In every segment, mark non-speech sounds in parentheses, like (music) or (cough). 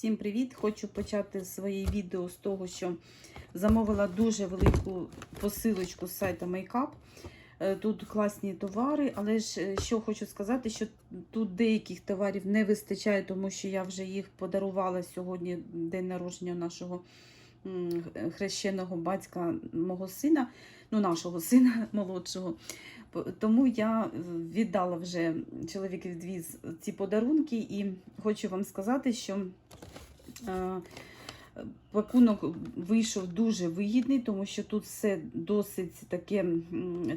Всім привіт! Хочу почати своє відео з того, що замовила дуже велику посилочку з сайту Makeup. Е, Тут класні товари, але ж е, що хочу сказати, що тут деяких товарів не вистачає, тому що я вже їх подарувала сьогодні, день народження нашого хрещеного батька мого сина, ну нашого (laughs) сина молодшого. Тому я е, віддала вже чоловік відвіз ці подарунки, і хочу вам сказати, що пакунок вийшов дуже вигідний, тому що тут все досить таке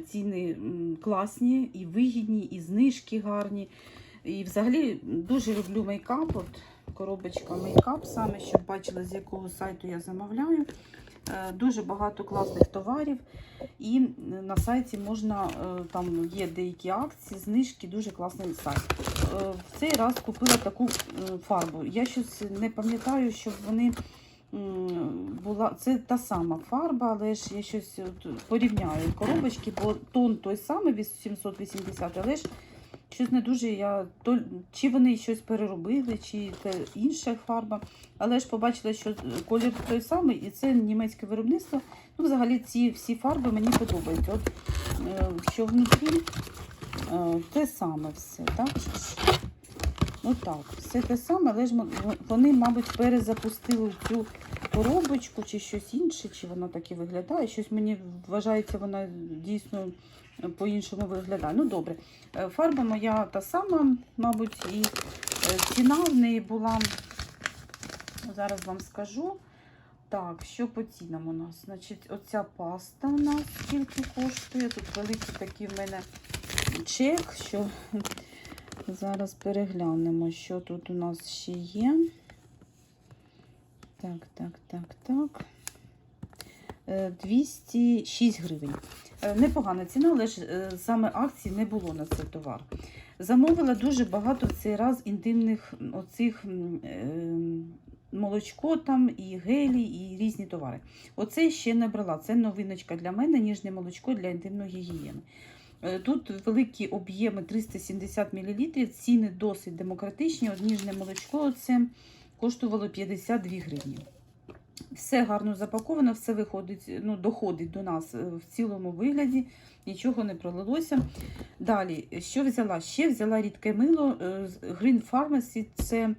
ціни класні, і вигідні, і знижки гарні. І взагалі дуже люблю мейкап. От коробочка мейкап, саме щоб бачили, з якого сайту я замовляю. Е, Дуже багато класних товарів. І на сайті можна, е, там є деякі акції, знижки, дуже класний сайт. Е, В цей раз купила таку е, фарбу. Я щось не пам'ятаю, щоб вони була. Це та сама фарба, але ж я щось порівняю коробочки, бо тон той самий 880, але ж щось не дуже я. То, чи вони щось переробили, чи це інша фарба. Але ж побачила, що колір той самий, і це німецьке виробництво. Ну, взагалі, ці всі фарби мені подобаються. От, е, що внутрі е, те саме все, так? Ну так, все те саме, але ж вони, мабуть, перезапустили цю коробочку чи щось інше, чи вона так і виглядає. Щось мені вважається, вона дійсно по-іншому виглядає. Ну, добре. Е, Фарба моя та сама, мабуть, і е, ціна в неї була. Зараз вам скажу. Так, що по цінам у нас? Значить, оця паста у нас скільки коштує. Тут великий такий в мене чек, що зараз переглянемо, що тут у нас ще є. Так, так, так, так. Е, 206 гривень. Е, Непогана ціна, але ж е, саме акції не було на цей товар. Замовила дуже багато в цей раз інтимних оцих е, молочко там, і гелі, і різні товари. Оце ще не брала. Це новиночка для мене, ніжне молочко для інтимної гігієни. Е, Тут великі об'єми 370 мл, ціни досить демократичні. От ніжне молочко це коштувало 52 гривні. Все гарно запаковано, все виходить, ну, доходить до нас е, в цілому вигляді, нічого не пролилося. Далі, що взяла? Ще взяла рідке мило е, Green Pharmacy, це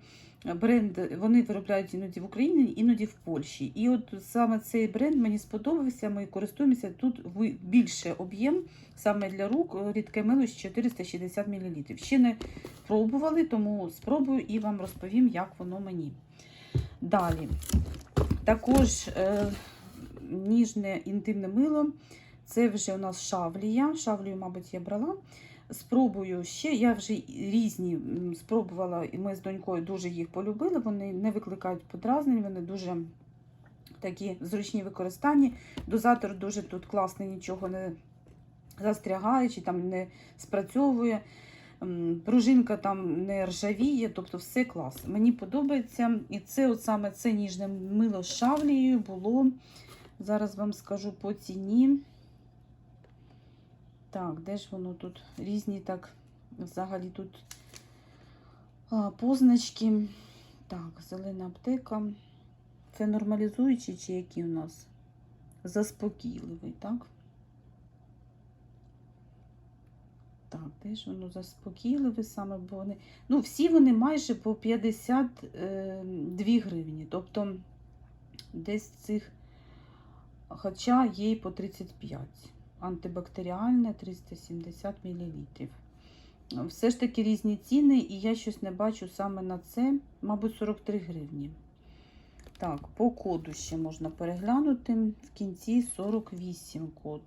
бренд, вони виробляють іноді в Україні, іноді в Польщі. І от саме цей бренд мені сподобався, ми користуємося. Тут більше об'єм саме для рук, е, рідке мило з 460 мл. Ще не пробували, тому спробую і вам розповім, як воно мені. Далі. Також е, ніжне інтимне мило. Це вже у нас шавлія. Шавлію, мабуть, я брала. Спробую ще. Я вже різні спробувала, і ми з донькою дуже їх полюбили. Вони не викликають подразнень, вони дуже такі зручні в використанні. Дозатор дуже тут класний, нічого не застрягає, чи там не спрацьовує. Пружинка там не ржавіє, тобто все клас. Мені подобається. І це от саме це ніжне мило з шавлією було. Зараз вам скажу по ціні. Так, де ж воно тут? Різні так, взагалі тут а, позначки. Так, зелена аптека. Це нормалізуючий чи які у нас? Заспокійливий, так? Так, де ж воно заспокійливе саме, бо вони. Ну, всі вони майже по 52 гривні. Тобто десь цих, хоча є і по 35. Антибактеріальне 370 мл. Все ж таки різні ціни, і я щось не бачу саме на це, мабуть, 43 гривні. Так, по коду ще можна переглянути. В кінці 48 код.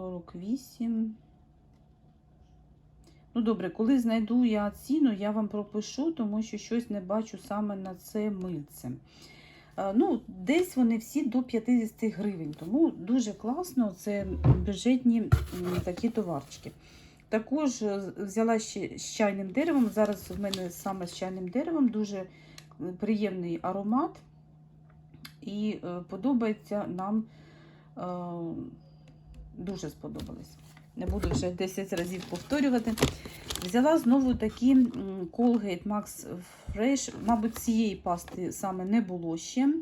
48. Ну, добре, коли знайду я ціну, я вам пропишу, тому що щось не бачу саме на це мильце. Е, Ну, десь вони всі до 50 гривень, тому дуже класно, це бюджетні такі товарчики. Також е, взяла ще з чайним деревом. Зараз в мене саме з чайним деревом дуже е, приємний аромат. І подобається нам, дуже сподобалось. Не буду вже 10 разів повторювати. Взяла знову такі Colgate Max Fresh. Мабуть, цієї пасти саме не було ще.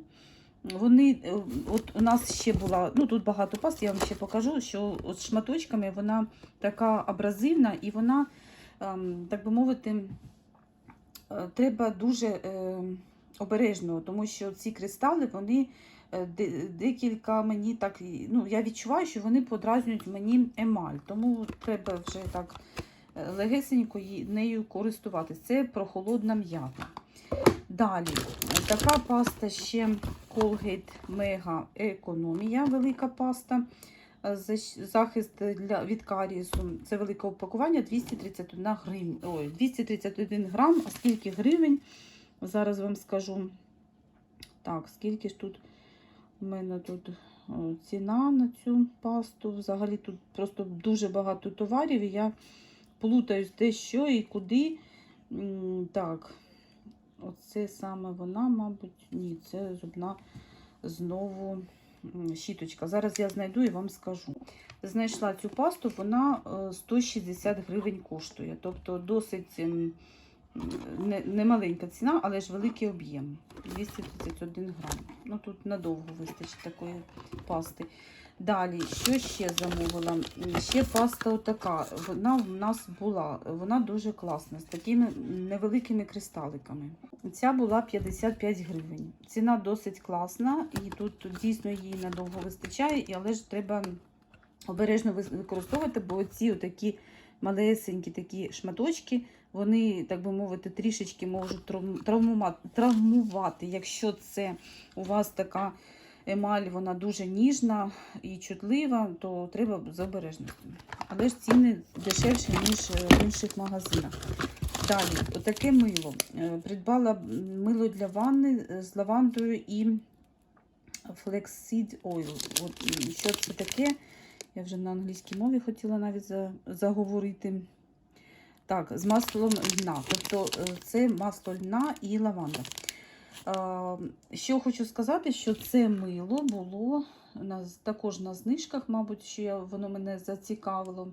Вони, е, от у нас ще була, ну тут багато паст, я вам ще покажу, що от шматочками вона така абразивна і вона, ем, так би мовити, е, треба дуже е, обережно, тому що ці кристали, вони е, декілька мені так, ну я відчуваю, що вони подразнюють мені емаль, тому треба вже так е, легесенько нею користуватись. Це прохолодна м'ята. Далі, така паста ще Colgate Mega Економія, велика паста. Е, Захист для, від карієсу. Це велике упакування 231 гривень. Ой, 231 грам. А скільки гривень? Зараз вам скажу. Так, скільки ж тут у мене тут ціна на цю пасту. Взагалі тут просто дуже багато товарів. І я плутаюсь де що і куди. Так, оце саме вона, мабуть, ні, це зубна знову щіточка. Зараз я знайду і вам скажу. Знайшла цю пасту, вона е, 160 гривень коштує. Тобто досить м, не, ціна, але ж великий об'єм. 231 грам. Ну тут надовго вистачить такої пасти. Далі, що ще замовила? Ще паста отака. Вона в нас була. Вона дуже класна, з такими невеликими кристаликами. Ця була 55 гривень. Ціна досить класна, і тут дійсно її надовго вистачає, але ж треба обережно використовувати, бо ці такі малесенькі такі шматочки, вони, так би мовити, трішечки можуть травмувати. Якщо це у вас така емаль, вона дуже ніжна і чутлива, то треба з обережністю. Але ж ціни дешевші, ніж е, в інших магазинах. Далі, отаке мило. Е, Придбала мило для ванни з лавандою і Flaxseed Oil. Що це таке? Я вже на англійській мові хотіла навіть заговорити. Так, з маслом льна. Тобто е, це масло льна і лаванда. Е, Що хочу сказати, що це мило було також на знижках, мабуть, що воно мене зацікавило.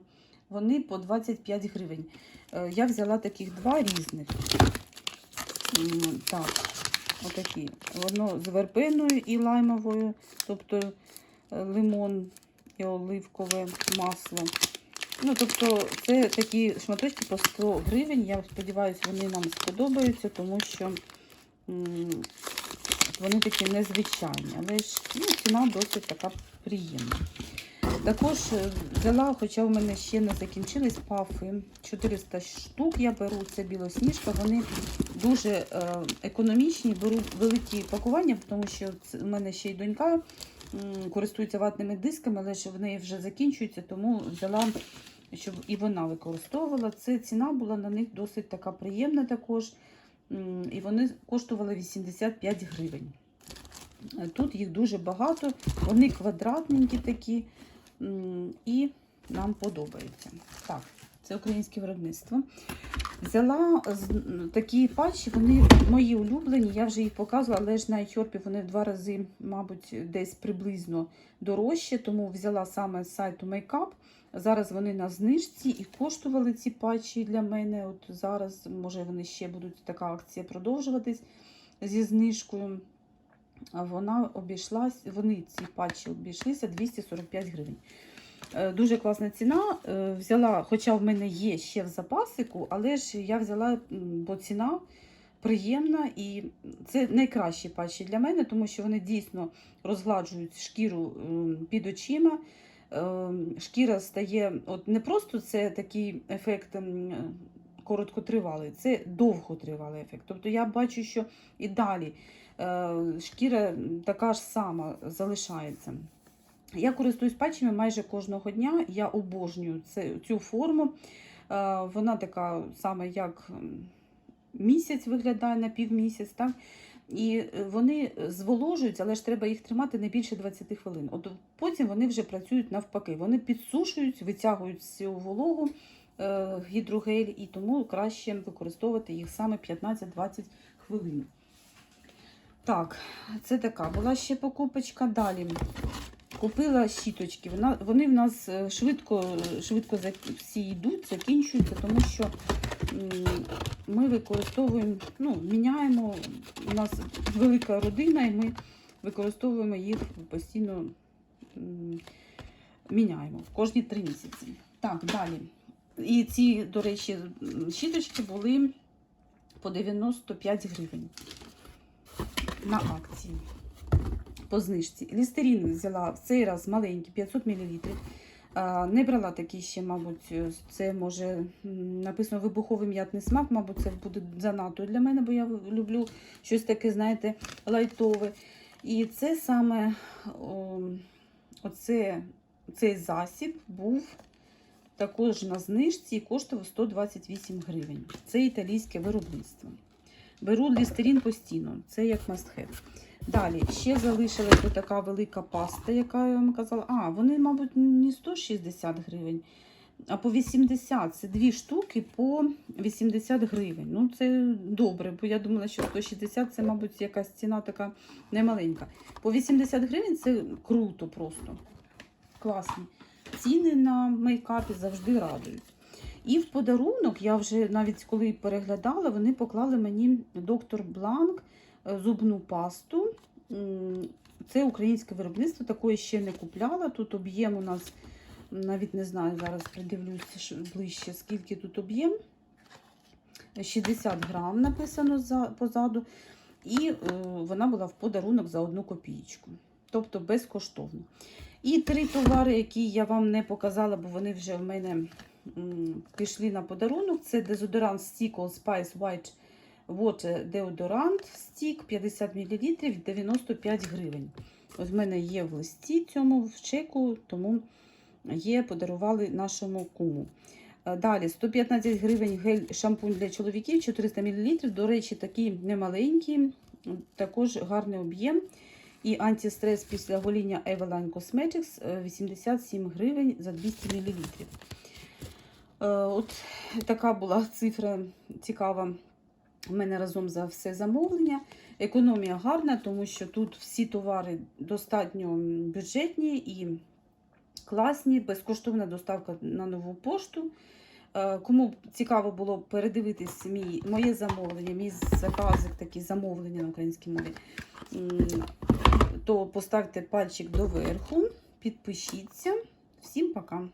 Вони по 25 гривень. Е, Я взяла таких два різних. Так, отакі. Воно з вербеною і лаймовою, тобто лимон і оливкове масло. Ну, тобто, це такі шматочки по 100 гривень. Я сподіваюся, вони нам сподобаються, тому що вони такі незвичайні. Але ж ну, ціна досить така приємна. Також е, взяла, хоча в мене ще не закінчились пафи. 400 штук я беру, це білосніжка. Вони дуже е, економічні, беру великі пакування, тому що в мене ще й донька користується ватними дисками, але ж в вже закінчується, тому взяла, щоб і вона використовувала. Це ціна була на них досить така приємна також. І вони коштували 85 гривень. Тут їх дуже багато, вони квадратненькі такі і нам подобається. Так, це українське виробництво. Взяла такі патчі, вони мої улюблені, я вже їх показувала, але ж на iHerb вони в два рази, мабуть, десь приблизно дорожче, тому взяла саме з сайту Makeup. Зараз вони на знижці і коштували ці патчі для мене. От зараз, може, вони ще будуть така акція продовжуватись зі знижкою. Вона обійшлась, вони ці патчі обійшлися 245 гривень. Е, Дуже класна ціна. Е, Взяла, хоча в мене є ще в запасику, але ж я взяла, бо ціна приємна і це найкращі патчі для мене, тому що вони дійсно розгладжують шкіру під очима. Е, Шкіра стає, от не просто це такий ефект короткотривалий, це довготривалий ефект. Тобто я бачу, що і далі е, шкіра така ж сама залишається. Я користуюсь патчами майже кожного дня. Я обожнюю цю форму. Е, Вона така саме як місяць виглядає на півмісяць. Так? І е, вони зволожують, але ж треба їх тримати не більше 20 хвилин. От потім вони вже працюють навпаки. Вони підсушують, витягують всю вологу е, гідрогель, і тому краще використовувати їх саме 15-20 хвилин. Так, це така була ще покупочка. Далі Купила щіточки. Вони в нас е, швидко, швидко всі йдуть, закінчуються, тому що ми використовуємо, ну, міняємо. У нас велика родина, і ми використовуємо їх постійно міняємо кожні три місяці. Так, далі. І ці, до речі, щіточки були по 95 гривень на акції по знижці. Лістерін взяла в цей раз маленький 500 мл. Не брала такий ще, мабуть, це може написано вибуховий м'ятний смак, мабуть, це буде занадто для мене, бо я люблю щось таке, знаєте, лайтове. І це саме о, оце, цей засіб був також на знижці і коштував 128 гривень. Це італійське виробництво. Беру лістерін постійно, це як have. Далі ще залишилася така велика паста, яка я вам казала. А, вони, мабуть, не 160 гривень, а по 80. Це дві штуки по 80 гривень. Ну, це добре, бо я думала, що 160 це, мабуть, якась ціна така немаленька. По 80 гривень це круто просто. Класні. Ціни на мейкапі завжди радують. І в подарунок, я вже навіть коли переглядала, вони поклали мені доктор Бланк е, зубну пасту. Це українське виробництво, такої ще не купляла. Тут об'єм у нас, навіть не знаю, зараз придивлюся ближче, скільки тут об'єм. 60 грам написано позаду. І е, вона була в подарунок за одну копійку. Тобто безкоштовно. І три товари, які я вам не показала, бо вони вже в мене пішли на подарунок. Це дезодорант Stick All Spice White Water Deodorant Stick 50 мл 95 гривень. Ось в мене є в листі цьому в чеку, тому є, подарували нашому куму. Е, Далі 115 гривень гель шампунь для чоловіків 400 мл. До речі, такий немаленький, також гарний об'єм. І антистрес після гоління Eveline Cosmetics е, 87 гривень за 200 мл. Е, От така була цифра цікава. У мене разом за все замовлення. Економія гарна, тому що тут всі товари достатньо бюджетні і класні, безкоштовна доставка на нову пошту. Е, Кому цікаво було передивитись мій, моє замовлення, мій заказик, такі замовлення на українській мові, то поставте пальчик доверху, підпишіться. Всім пока!